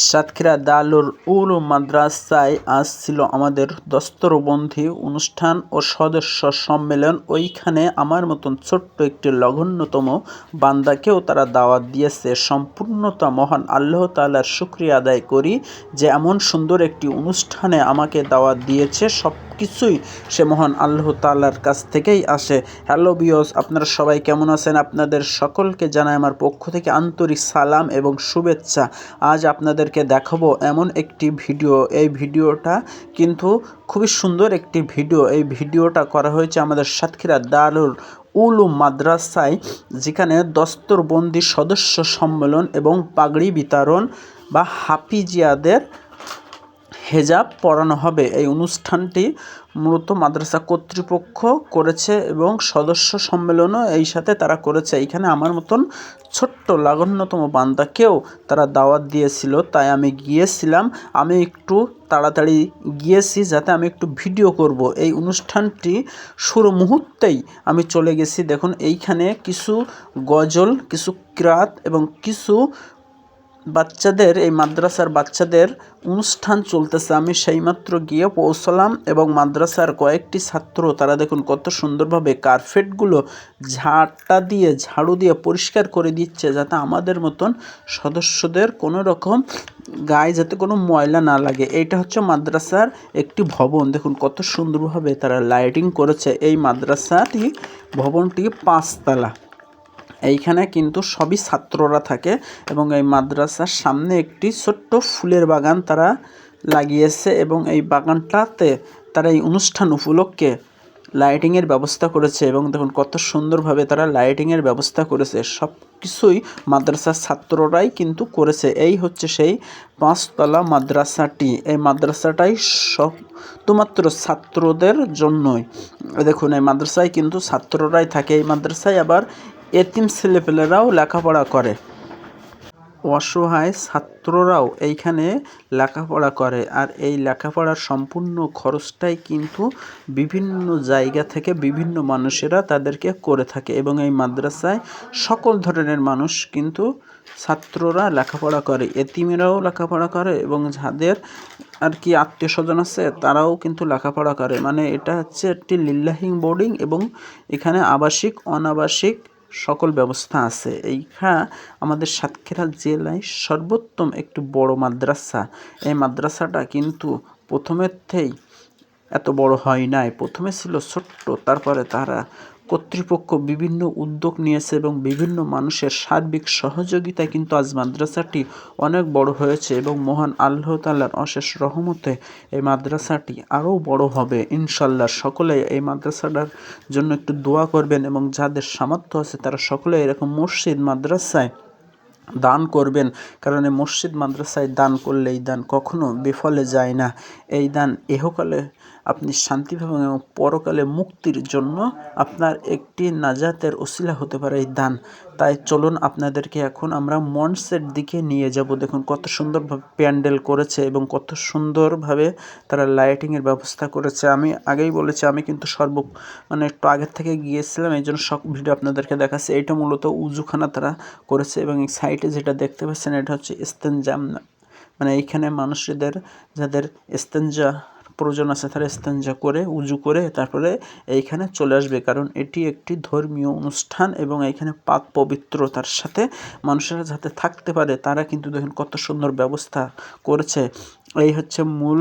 সাতক্ষীরা দালুর উল মাদ্রাসায় আজ ছিল আমাদের দস্তরবন্ধী অনুষ্ঠান ও সদস্য সম্মেলন। ওইখানে আমার মতন ছোট্ট একটি লঘন্যতম বান্দাকেও তারা দাওয়াত দিয়েছে। সম্পূর্ণতা মহান আল্লাহ তালার শুক্রিয়া আদায় করি যে এমন সুন্দর একটি অনুষ্ঠানে আমাকে দাওয়াত দিয়েছে। সব কিছুই সে মহান আল্লাহ তাল্লার কাছ থেকেই আসে। হ্যালো বিয়স আপনারা সবাই কেমন আছেন? আপনাদের সকলকে জানাই আমার পক্ষ থেকে আন্তরিক সালাম এবং শুভেচ্ছা। আজ আপনাদেরকে দেখাবো এমন একটি ভিডিও। এই ভিডিওটা কিন্তু খুবই সুন্দর একটি ভিডিও। এই ভিডিওটা করা হয়েছে আমাদের সাতক্ষীরা দারুল উলু মাদ্রাসায়, যেখানে দস্তরবন্দি সদস্য সম্মেলন এবং পাগড়ি বিতরণ বা হাফিজিয়াদের হেজাব পড়ানো হবে। এই অনুষ্ঠানটি মূলত মাদ্রাসা কর্তৃপক্ষ করেছে এবং সদস্য সম্মেলনও এই সাথে তারা করেছে। এইখানে আমার মতন ছোট্ট লাঘন্যতম বান্দাকেও তারা দাওয়াত দিয়েছিল, তাই আমি গিয়েছিলাম। আমি একটু তাড়াতাড়ি গিয়েছি যাতে আমি একটু ভিডিও করব। এই অনুষ্ঠানটি শুরু মুহূর্তেই আমি চলে গেছি। দেখুন, এইখানে কিছু গজল, কিছু ক্রাত এবং কিছু বাচ্চাদের, এই মাদ্রাসার বাচ্চাদের অনুষ্ঠান চলতেছে। আমি সেইমাত্র গিয়ে পৌঁছলাম এবং মাদ্রাসার কয়েকটি ছাত্র, তারা দেখুন কত সুন্দরভাবে কার্পেটগুলো ঝাড়টা দিয়ে, ঝাড়ু দিয়ে পরিষ্কার করে দিচ্ছে যাতে আমাদের মতন সদস্যদের কোনো রকম গায়ে যাতে কোনো ময়লা না লাগে। এইটা হচ্ছে মাদ্রাসার একটি ভবন। দেখুন কত সুন্দরভাবে তারা লাইটিং করেছে। এই মাদ্রাসাটি ভবনটি পাঁচতলা। এইখানে কিন্তু সবই ছাত্ররা থাকে এবং এই মাদ্রাসার সামনে একটি ছোট্ট ফুলের বাগান তারা লাগিয়েছে এবং এই বাগানটাতে তারা এই অনুষ্ঠান উপলক্ষে লাইটিংয়ের ব্যবস্থা করেছে এবং দেখুন কত সুন্দরভাবে তারা লাইটিংয়ের ব্যবস্থা করেছে। সব কিছুই মাদ্রাসার ছাত্ররাই কিন্তু করেছে। এই হচ্ছে সেই পাঁচতলা মাদ্রাসাটি। এই মাদ্রাসাটাই শুধুমাত্র ছাত্রদের জন্যই। দেখুন এই মাদ্রাসায় কিন্তু ছাত্ররাই থাকে। এই মাদ্রাসায় আবার এতিম ছেলেপেলেরাও লেখাপড়া করে। অসহায় ছাত্ররাও এইখানে লেখাপড়া করে। আর এই লেখাপড়ার সম্পূর্ণ খরচটাই কিন্তু বিভিন্ন জায়গা থেকে বিভিন্ন মানুষেরা তাদেরকে করে থাকে এবং এই মাদ্রাসায় সকল ধরনের মানুষ কিন্তু ছাত্ররা লেখাপড়া করে। এতিমেরাও লেখাপড়া করে এবং যাদের আর কি আত্মীয় স্বজন আছে তারাও কিন্তু লেখাপড়া করে। মানে এটা হচ্ছে একটি লিল্লাহিং বোর্ডিং এবং এখানে আবাসিক, অনাবাসিক সকল ব্যবস্থা আছে। এইখা আমাদের সাতক্ষীরা জেলায় সর্বোত্তম একটি বড় মাদ্রাসা। এই মাদ্রাসাটা কিন্তু প্রথমের থেকেই এত বড় হয় নাই। প্রথমে ছিল ছোট্ট, তারপরে তারা কর্তৃপক্ষ বিভিন্ন উদ্যোগ নিয়েছে এবং বিভিন্ন মানুষের সার্বিক সহযোগিতায় কিন্তু আজ মাদ্রাসাটি অনেক বড় হয়েছে এবং মহান আল্লাহ তাল্লার অশেষ রহমতে এই মাদ্রাসাটি আরও বড় হবে ইনশাল্লাহ সকলে এই মাদ্রাসাটার জন্য একটু দোয়া করবেন এবং যাদের সামর্থ্য আছে তারা সকলে এরকম মসজিদ মাদ্রাসায় দান করবেন, কারণ এই মসজিদ মাদ্রাসায় দান করলে এই দান কখনো বিফলে যায় না। এই দান এহকালে আপনি শান্তি পাবেন এবং পরকালে মুক্তির জন্য আপনার একটি নাজাতের ওসিলা হতে পারে এই দান। তাই চলুন আপনাদেরকে এখন আমরা মঞ্চের দিকে নিয়ে যাব। দেখুন কত সুন্দরভাবে প্যান্ডেল করেছে এবং কত সুন্দরভাবে তারা লাইটিংয়ের ব্যবস্থা করেছে। আমি আগেই বলেছি, আমি কিন্তু সর্ব মানে একটু আগের থেকে গিয়েছিলাম, এই জন্য সব ভিডিও আপনাদেরকে দেখাচ্ছে। এটা মূলত উজুখানা তারা করেছে এবং এই সাইডে যেটা দেখতে পাচ্ছেন, এটা হচ্ছে ইস্তেনজাম। মানে এইখানে মানুষদের, যাদের ইস্তেঞ্জা প্রয়োজন আছে তারা ইস্তেঞ্জা করে, উজু করে তারপরে এইখানে চলে আসবে। কারণ এটি একটি ধর্মীয় অনুষ্ঠান এবং এইখানে পাক পবিত্রতার সাথে মানুষেরা যাতে থাকতে পারে, তারা কিন্তু দেখুন কত সুন্দর ব্যবস্থা করেছে। এই হচ্ছে মূল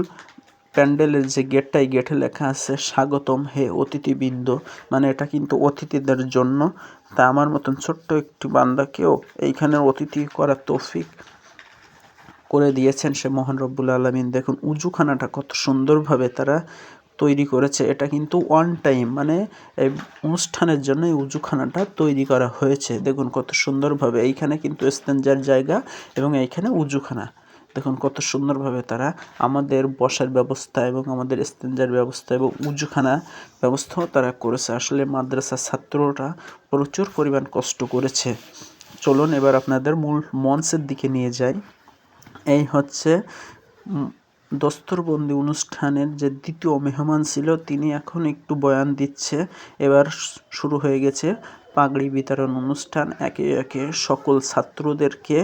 প্যান্ডেলের যে গেটটা, এই গেটে লেখা আছে, স্বাগতম হে অতিথিবৃন্দ। মানে এটা কিন্তু অতিথিদের জন্য। তা আমার মতন ছোট্ট একটি বান্দাকেও এইখানে অতিথি করার তৌফিক করে দিয়েছেন সে মহান রব্বুল আলমিন। দেখুন, উজুখানাটা কত সুন্দরভাবে তারা তৈরি করেছে। এটা কিন্তু ওয়ান টাইম মানে এই অনুষ্ঠানের জন্য এই উজুখানাটা তৈরি করা হয়েছে। দেখুন, কত সুন্দরভাবে এইখানে কিন্তু স্তেঞ্জার জায়গা এবং এইখানে উজুখানা। দেখুন, কত সুন্দরভাবে তারা আমাদের বসার ব্যবস্থা এবং আমাদের স্তেঞ্জার ব্যবস্থা এবং উজুখানা ব্যবস্থাও তারা করেছে। আসলে মাদ্রাসার ছাত্ররা প্রচুর পরিমাণ কষ্ট করেছে। চলুন, এবার আপনাদের মূল মঞ্চের দিকে নিয়ে যাই। এই হচ্ছে দস্তরবন্দি অনুষ্ঠানের যে দ্বিতীয় মেহমান ছিল, তিনি এখন একটু বয়ান দিচ্ছে। এবার শুরু হয়ে গেছে পাগড়ি বিতরণ অনুষ্ঠান। একে একে সকল ছাত্রদেরকে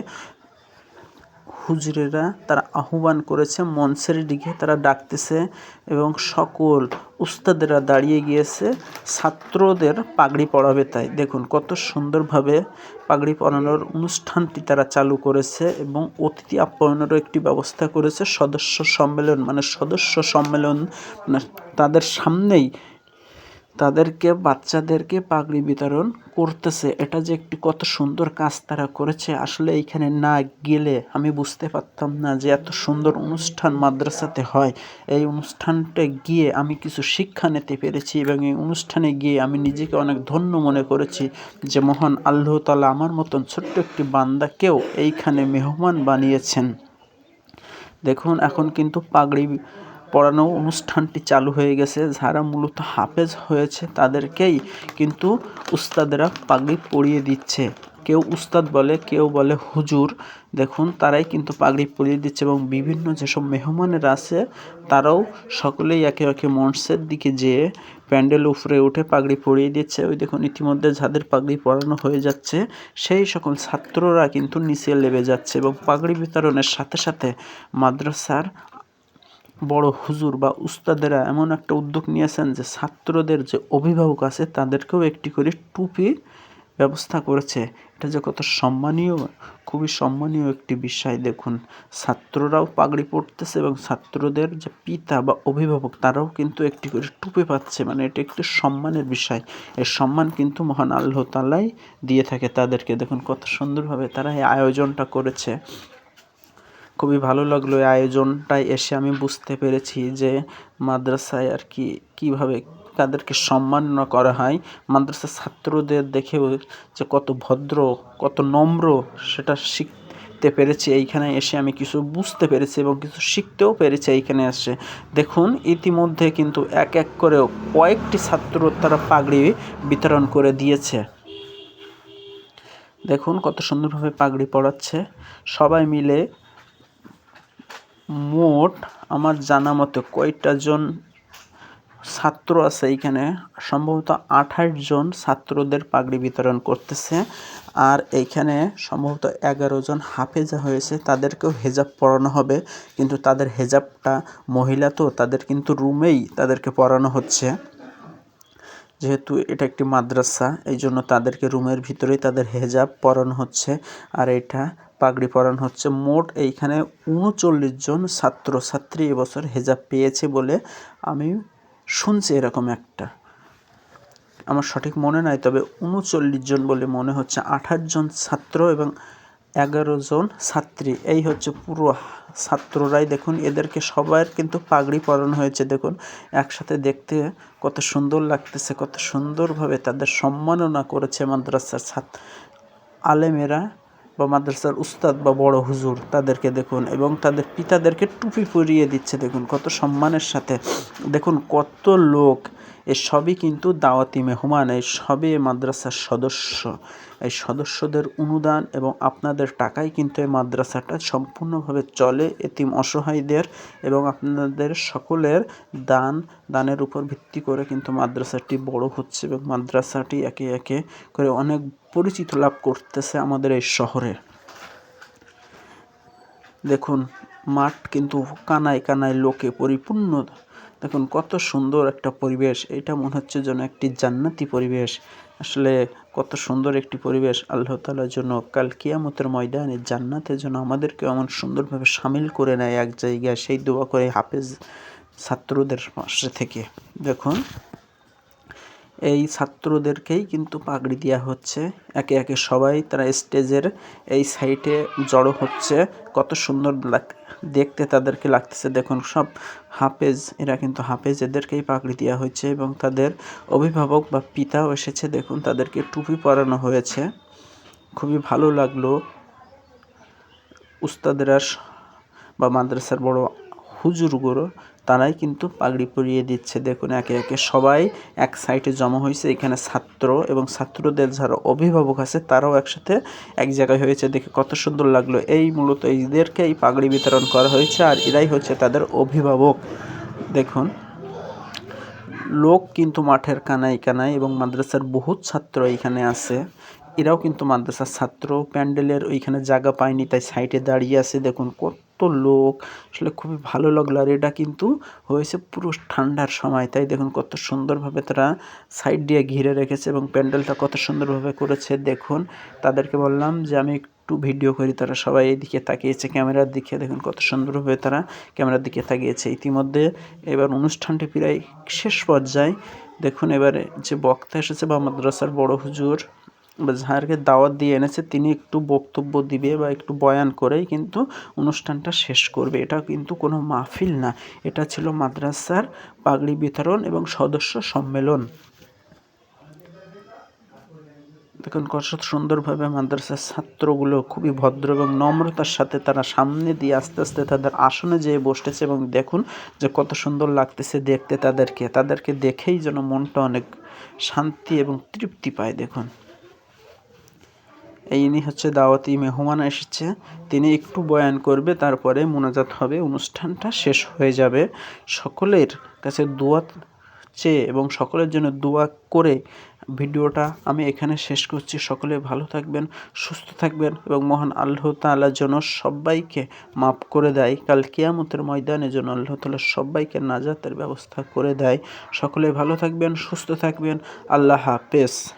হুজুরেরা তারা আহ্বান করেছে, মঞ্চের দিকে তারা ডাকতেছে এবং সকল উস্তাদেরা দাঁড়িয়ে গিয়েছে। ছাত্রদের পাগড়ি পড়াবে তাই। দেখুন কত সুন্দরভাবে পাগড়ি পরানোর অনুষ্ঠানটি তারা চালু করেছে এবং অতিথি আপ্যায়নেরও একটি ব্যবস্থা করেছে। সদস্য সম্মেলন মানে সদস্য সম্মেলন মানে তাদের সামনেই তাদেরকে, বাচ্চাদেরকে পাগড়ি বিতরণ করতেছে। এটা যে একটি কত সুন্দর কাজ তারা করেছে, আসলে এইখানে না গেলে আমি বুঝতে পারতাম না যে এত সুন্দর অনুষ্ঠান মাদ্রাসাতে হয়। এই অনুষ্ঠানটা গিয়ে আমি কিছু শিক্ষা নিতে পেরেছি এবং এই অনুষ্ঠানে গিয়ে আমি নিজেকে অনেক ধন্য মনে করেছি যে মহান আল্লাহ তালা আমার মতন ছোট্ট একটি বান্দাকেও এইখানে মেহমান বানিয়েছেন। দেখুন, এখন কিন্তু পাগড়ি পড়ানো অনুষ্ঠানটি চালু হয়ে গেছে। যারা মূলত হাফেজ হয়েছে তাদেরকেই কিন্তু উস্তাদেরা পাগড়ি পরিয়ে দিচ্ছে। কেউ উস্তাদ বলে, কেউ বলে হুজুর। দেখুন, তারাই কিন্তু পাগড়ি পরিয়ে দিচ্ছে এবং বিভিন্ন যেসব মেহমানেরা আছে, তারাও সকলেই একে একে মঞ্চের দিকে যেয়ে প্যান্ডেল উপরে উঠে পাগড়ি পরিয়ে দিচ্ছে। ওই দেখুন, ইতিমধ্যে যাদের পাগড়ি পরানো হয়ে যাচ্ছে, সেই সকল ছাত্ররা কিন্তু নিচে লেবে যাচ্ছে এবং পাগড়ি বিতরণের সাথে সাথে মাদ্রাসার বড় হুজুর বা উস্তাদেরা এমন একটা উদ্যোগ নিয়েছেন যে ছাত্রদের যে অভিভাবক আছে তাদেরকেও একটি করে টুপি ব্যবস্থা করেছে। এটা যে কত সম্মানীয়, খুবই সম্মানীয় একটি বিষয়। দেখুন, ছাত্ররাও পাগড়ি পড়তেছে এবং ছাত্রদের যে পিতা বা অভিভাবক, তারাও কিন্তু একটি করে টুপি পাচ্ছে। মানে এটা একটি সম্মানের বিষয়। এই সম্মান কিন্তু মহান আল্লাহ তালাই দিয়ে থাকে তাদেরকে। দেখুন, কত সুন্দরভাবে তারা এই আয়োজনটা করেছে। খুবই ভালো লাগল এই আয়োজনটায় এসে আমি বুঝতে পেরেছি যে মাদ্রাসায় আর কি কীভাবে তাদেরকে সম্মাননা করা হয়। মাদ্রাসার ছাত্রদের দেখেও যে কত ভদ্র, কত নম্র, সেটা শিখতে পেরেছি। এইখানে এসে আমি কিছু বুঝতে পেরেছি এবং কিছু শিখতেও পেরেছি এইখানে এসে। দেখুন, ইতিমধ্যে কিন্তু এক এক করেও কয়েকটি ছাত্র তারা পাগড়ি বিতরণ করে দিয়েছে। দেখুন কত সুন্দরভাবে পাগড়ি পড়াচ্ছে সবাই মিলে মোট আমার জানা মতে কয়টা জন ছাত্র আছে এইখানে? সম্ভবত আঠাশ জন ছাত্রদের পাগড়ি বিতরণ করতেছে। আর এইখানে সম্ভবত এগারো জন হাফেজা হয়েছে, তাদেরকেও হেজাব পড়ানো হবে। কিন্তু তাদের হেজাবটা মহিলা তো, তাদের কিন্তু রুমেই তাদেরকে পড়ানো হচ্ছে। যেহেতু এটা একটি মাদ্রাসা এই জন্য তাদেরকে রুমের ভিতরেই তাদের হেজাব পরানো হচ্ছে। আর এটা পাগড়ি পরানো হচ্ছে মোট এইখানে উনচল্লিশ জন ছাত্র ছাত্রী এবছর হেজাব পেয়েছে বলে আমি শুনছি এরকম একটা। আমার সঠিক মনে নাই, তবে উনচল্লিশ জন বলে মনে হচ্ছে আঠাশ জন ছাত্র এবং এগারো জন ছাত্রী। এই হচ্ছে পুরো ছাত্ররাই। দেখুন, এদেরকে সবার কিন্তু পাগড়ি পরানো হয়েছে। দেখুন, একসাথে দেখতে কত সুন্দর লাগতেছে, কত সুন্দরভাবে তাদের সম্মাননা করেছে মাদ্রাসার ছাত্র আলেমেরা। বা মাদ্রাসার উস্তাদ বা বড় হুজুর তাদেরকে দেখুন এবং তাদের পিতাদেরকে টুপি পরিয়ে দিচ্ছে দেখুন, কত সম্মানের সাথে। দেখুন কত লোক সবই কিন্তু দাওয়াতি মেহমান এই সবই মাদ্রাসার সদস্য। এই সদস্যদের অনুদান এবং আপনাদের টাকাই কিন্তু এই মাদ্রাসাটা সম্পূর্ণভাবে চলে এতিম অসহায়দের এবং আপনাদের সকলের দান, দানের উপর ভিত্তি করে কিন্তু মাদ্রাসাটি বড় হচ্ছে এবং মাদ্রাসাটি একে একে করে অনেক পরিচিত লাভ করতেছে আমাদের এই শহরে। দেখুন, মাঠ কিন্তু কানায় কানায় লোকে পরিপূর্ণ দেখুন, কত সুন্দর একটা পরিবেশ। এটা মনে হচ্ছে যেন একটি জান্নাতি পরিবেশ। আসলে কত সুন্দর একটি পরিবেশ। আল্লাহ তালার জন্য কাল কিয়ামতের ময়দানে জান্নাতের জন্য আমাদেরকে এমন সুন্দরভাবে সামিল করে নেয় এক জায়গায়। সেই দোয়া করে হাফেজ ছাত্রদের পাশে থেকে। দেখুন এই ছাত্রদেরকেই কিন্তু পাগড়ি দেওয়া হচ্ছে। একে একে সবাই তারা স্টেজের এই সাইডে জড়ো হচ্ছে। কত সুন্দর দেখতে তাদেরকে লাগতেছে। দেখুন, সব হাফেজ, এরা কিন্তু হাফেজ, এদেরকেই পাগড়ি দেওয়া হয়েছে এবং তাদের অভিভাবক বা পিতাও এসেছে। দেখুন, তাদেরকে টুপি পরানো হয়েছে। খুবই ভালো লাগল। উস্তাদেরা বা মাদ্রাসার বড় হুজুরগুলো তারাই কিন্তু পাগড়ি পরিয়ে দিচ্ছে। দেখুন, একে একে সবাই এক সাইডে জমা হয়েছে। এখানে ছাত্র এবং ছাত্রদের যারা অভিভাবক আছে, তারাও একসাথে এক জায়গায় হয়েছে। দেখে কত সুন্দর লাগল। এই মূলত এদেরকে এই পাগড়ি বিতরণ করা হয়েছে আর এরাই হচ্ছে তাদের অভিভাবক। দেখুন, লোক কিন্তু মাঠের কানায় কানায় এবং মাদ্রাসার বহুত ছাত্র এখানে আছে। এরাও কিন্তু মাদ্রাসার ছাত্র। প্যান্ডেলের ওইখানে জায়গা পায়নি, তাই সাইডে দাঁড়িয়ে আছে। দেখুন, কত লোক, আসলে খুবই ভালো লাগল। আর এটা কিন্তু হয়েছে পুরো ঠান্ডার সময়। তাই দেখুন কত সুন্দরভাবে তারা সাইড দিয়ে ঘিরে রেখেছে এবং প্যান্ডেলটা কত সুন্দরভাবে করেছে। দেখুন, তাদেরকে বললাম যে, আমি একটু ভিডিও করি। তারা সবাই এদিকে তাকিয়েছে ক্যামেরার দিকে। দেখুন কত সুন্দরভাবে তারা ক্যামেরার দিকে তাকিয়েছে। ইতিমধ্যে এবার অনুষ্ঠানটি প্রায় শেষ পর্যায়ে। দেখুন এবারে যে বক্তা এসেছে বা মাদ্রাসার বড় হুজুর। বা যাহারকে দাওয়াত দিয়ে এনেছে, তিনি একটু বক্তব্য দিবে বা একটু বয়ান করেই কিন্তু অনুষ্ঠানটা শেষ করবে। এটা কিন্তু কোনো মাহফিল না, এটা ছিল মাদ্রাসার পাগড়ি বিতরণ এবং সদস্য সম্মেলন। দেখুন, কত সুন্দরভাবে মাদ্রাসার ছাত্রগুলো খুবই ভদ্র এবং নম্রতার সাথে তারা সামনে দিয়ে আস্তে আস্তে তাদের আসনে যেয়ে বসতেছে এবং দেখুন যে কত সুন্দর লাগতেছে দেখতে তাদেরকে। তাদেরকে দেখেই যেন মনটা অনেক শান্তি এবং তৃপ্তি পায়, দেখুন। ইনি হচ্ছে দাওয়াতি মেহমান এসেছে। তিনি একটু বয়ান করবে, তারপরে মোনাজাত হবে, অনুষ্ঠানটা শেষ হয়ে যাবে। সকলের কাছে দোয়া চেয়ে এবং সকলের জন্য দোয়া করে ভিডিওটা আমি এখানে শেষ করছি। সকলে ভালো থাকবেন, সুস্থ থাকবেন এবং মহান আল্লাহ তাআলা যেন সবাইকে মাফ করে দেয়। কাল কিয়ামতের ময়দানে যেন আল্লাহ তাআলা সবাইকে নাজাতের ব্যবস্থা করে দেয়। সকলে ভালো থাকবেন, সুস্থ থাকবেন। আল্লাহ হাফেজ।